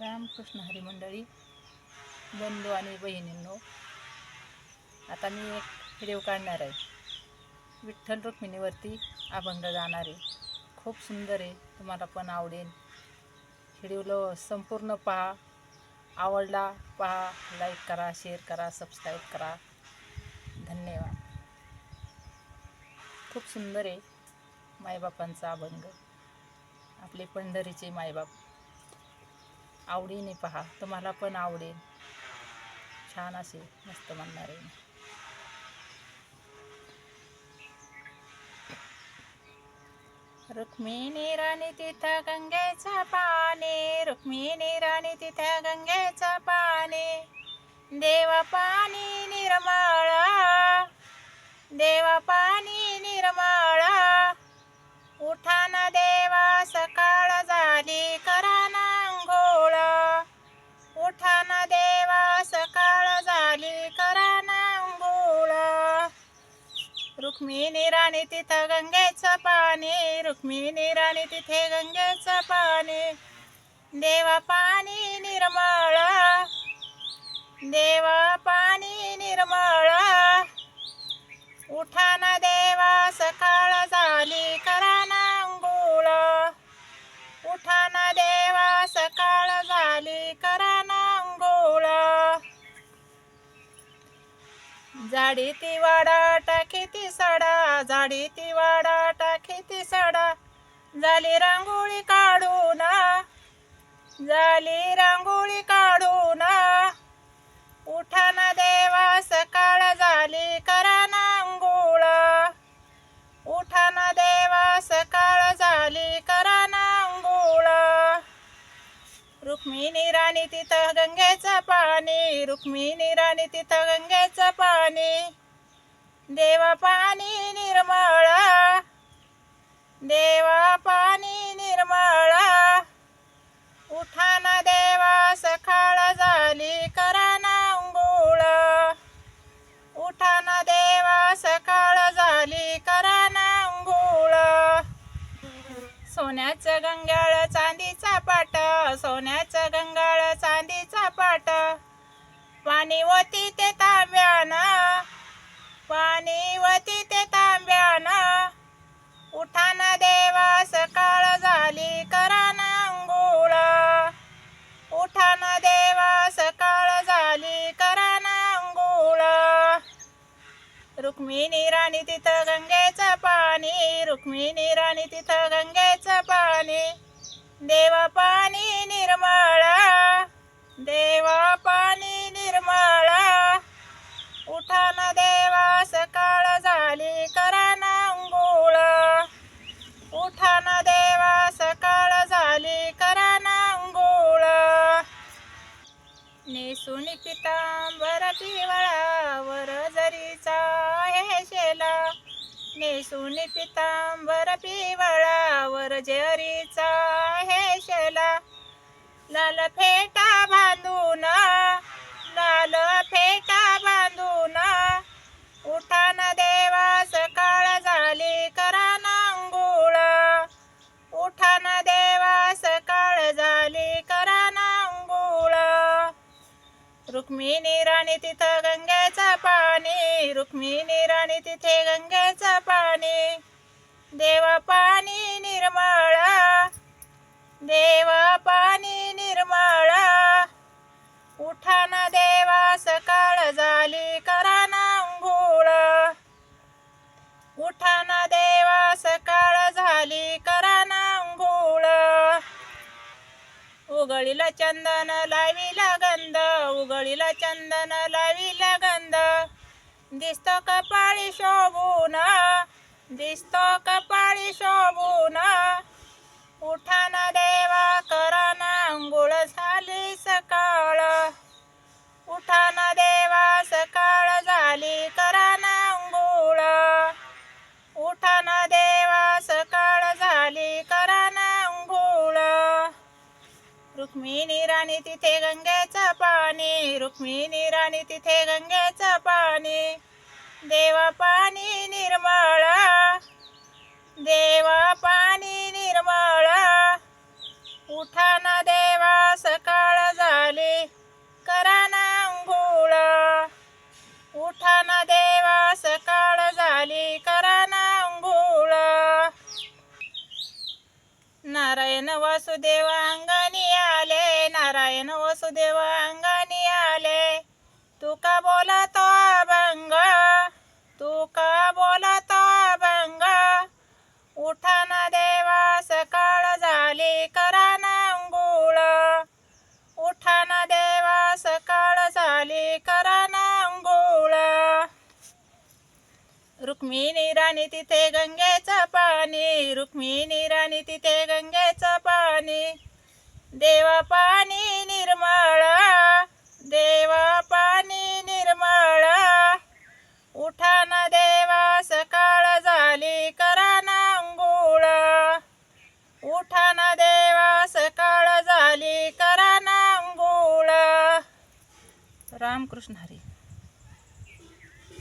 रामकृष्ण हरी मंडळी बंधू आणि बहिणींनो आता मी एक व्हिडिओ काढणार आहे. विठ्ठल रुक्मिणीवरती अभंग जाणार आहे. खूप सुंदर आहे तुम्हाला पण आवडेल. व्हिडिओला संपूर्ण पहा. आवडला पहा लाईक करा शेअर करा सबस्क्राईब करा. धन्यवाद. खूप सुंदर आहे मायबापांचा अभंग. आपले पंढरीचे मायबाप. आवडीने पहा. तुम्हाला पण आवडेल. छान असे मस्त म्हणणार. आहे रुक्मिणी राणी तिथं गंगेचा पाणी रुक्मिणी राणी तिथं गंगेचा पाणी देवा पाणी निर्मळ देवा पाणी निर्मळ. रुक्मिणी राणी तिथं गंगेचं पाणी रुक्मिणी राणी तिथे गंगेचं पाणी. देवा पाणी निर्मळ देवा पाणी निर्मळ. उठाना देवा सकाळ झाली करा ना अंघोळ. उठा देवा सकाळ झाली करा ना अंघोळ. जाडी ती वाडा सडा जाडी ती वाडा टाकी ती सडा. झाली रांगोळी काढू ना झाली रांगोळी काढू उठा ना देवा सकाळ झाली करा ना अंघोळ उठा ना देवा सकाळ झाली करा ना अंघोळ रुक्मिणी राणी तिथं गंगेचं पाणी. रुक्मिणी राणी तिथं गंगेचं पाणी. देव पाणी निर्मळ. देव पाणी निर्मळ. उठान देवा सकाळ झाली कराना अंघोळ. उठान देवा सकाळ झाली कराना अंघोळ. सोन्याचं गंगाळ चांदीचा पाट. सोन्याचं गंगाळ चांदीचा पाट. पाणी होती ते तांब्यानं. पाणी वती ते तांब्यानं उठान ना देवा सकाळ झाली करा अंघोळ उठान देवा सकाळ झाली करा अंघोळ रुक्मिणी राणी तिथं गंगेचं पाणी रुक्मिणी राणी तिथं गंगेचं पाणी. देवा पाणी निर्मळा. पिवळावर पिवळा वर जरीचा हे शेला नेसून पितांबर पिवळा वर जरीचा हे शेला लाल फेटा बांधून लाल फेटा रुक्मिणी राणी तिथं गंगेचं पाणी रुक्मिणी राणी तिथे गंगेचं पाणी. देवा पाणी निर्मळा देवा पाणी निर्मळा. उठाना उगळीला चंदन लाविला गंध उगळीला चंदन लाविला गंध. दिसतो कपाळी शोभून दिसतो कपाळी शोभून. उठान देवा करा ना आंघोळ झाली सकाळ. उठा रुक्मिणी राणी तिथे गंगेचं पाणी. रुक्मिणी राणी तिथे गंगेचं पाणी. देवा पाणी निर्मळा. देवा पाणी निर्मळा. उठाना देवा सकाळ झाली. करा अंघोळ. उठाना देवा सकाळ झाली. करा अंघोळ. नारायण वासुदेवा अंग बोलतो अभंग. तू का बोलतो अभंग. उठा देवा सकाळ झाली करा ना अंघोळ. देवा सकाळ झाली करा ना रुक्मिणी राणी तिथे गंगेचं पाणी. रुक्मिणी राणी तिथे गंगेचं पाणी. देवा पाणी निर्मळ. रामकृष्ण हरी.